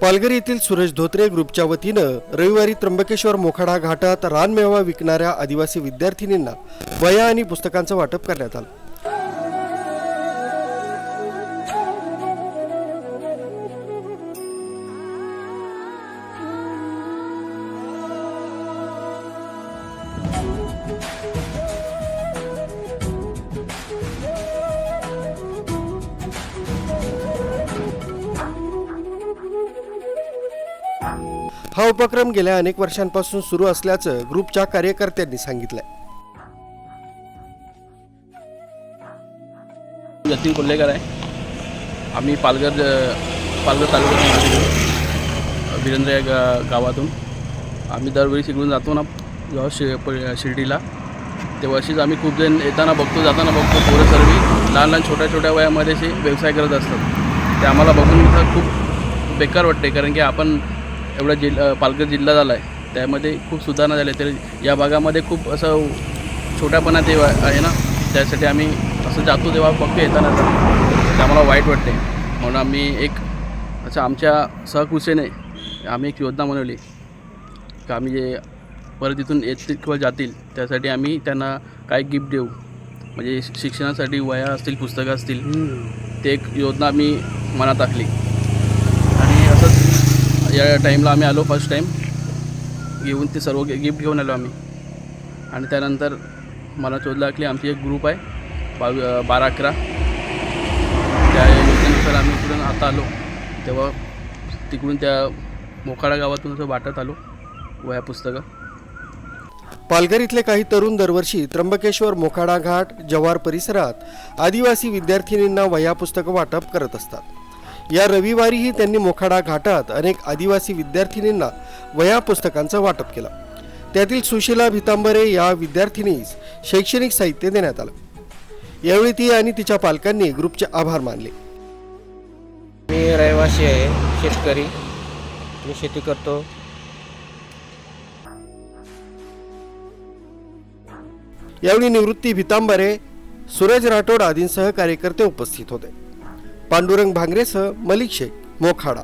पालघर येथील सुरेश धोत्रे ग्रुपच्या वतीनं रविवारी त्र्यंबकेश्वर मोखाडा घाटात रानमेवा विकणाऱ्या आदिवासी विद्यार्थिनींना वया आणि पुस्तकांचं वाटप करण्यात आलं. हा उपक्रम गेल्या अनेक वर्षांपासून सुरू असल्याचं ग्रुपच्या कार्यकर्त्यांनी सांगितलंय. जतीन कोल्हेकर आहे. आम्ही पालघर पालघर तालुक्यातून वीरेंद्र या गा गावातून. आम्ही दरवेळी शिकून जातो ना जेव्हा शि प- शिर्डीला. ते वर्षीच आम्ही खूप जण येताना बघतो जाताना बघतो. पोरं सर्व लहान लहान छोट्या छोट्या वयामध्ये असे व्यवसाय करत असतात. ते आम्हाला बघून खूप बेकार वाटते कारण की आपण एवढा जिल अ, पालघर जिल्हा झाला आहे त्यामध्ये खूप सुधारणा झाली तर या भागामध्ये खूप असं छोट्यापणा ते आहे ना? त्यासाठी आम्ही असं जातो तेव्हा बघतो येताना. तर आम्हाला वाईट वाटते. म्हणून आम्ही एक असं आमच्या सहकुशेने आम्ही एक योजना बनवली. का आम्ही जे परत इथून येतील किंवा जातील त्यासाठी आम्ही त्यांना काय गिफ्ट देऊ? म्हणजे शिक्षणासाठी वया असतील पुस्तकं असतील ते एक योजना आम्ही मनात असंच या टाईमला आम्ही आलो फर्स्ट टाईम घेऊन ते सर्व गिफ्ट घेऊन आलो आम्ही. आणि त्यानंतर मला शोध की आमची एक ग्रुप आहे बावी बारा अकरा. त्या योजनेनुसार आम्ही इकडून आता आलो. तेव्हा तिकडून त्या मोखाडा गावातून असं वाटत आलो वया पुस्तकं. पालघर इथले काही तरुण दरवर्षी त्र्यंबकेश्वर मोखाडा घाट जव्हार परिसरात आदिवासी विद्यार्थिनींना वह्या पुस्तकं वाटप करत असतात. या रविवारीही त्यांनी मोखाडा घाटात अनेक आदिवासी विद्यार्थिनींना वह्या पुस्तकांचं वाटप केलं. त्यातील सुशीला भितांबरे या विद्यार्थिनीस शैक्षणिक साहित्य देण्यात आलं. यावेळी ती आणि तिच्या पालकांनी ग्रुपचे आभार मानले. मी रहिवासी आहे शेतकरी. मी शेती करतो. यावेळी निवृत्ती भितांबरे सूरज राठोड आदींसह कार्यकर्ते उपस्थित होते. पांडुरंग भांगरेसह मलिक शेख मोखाडा.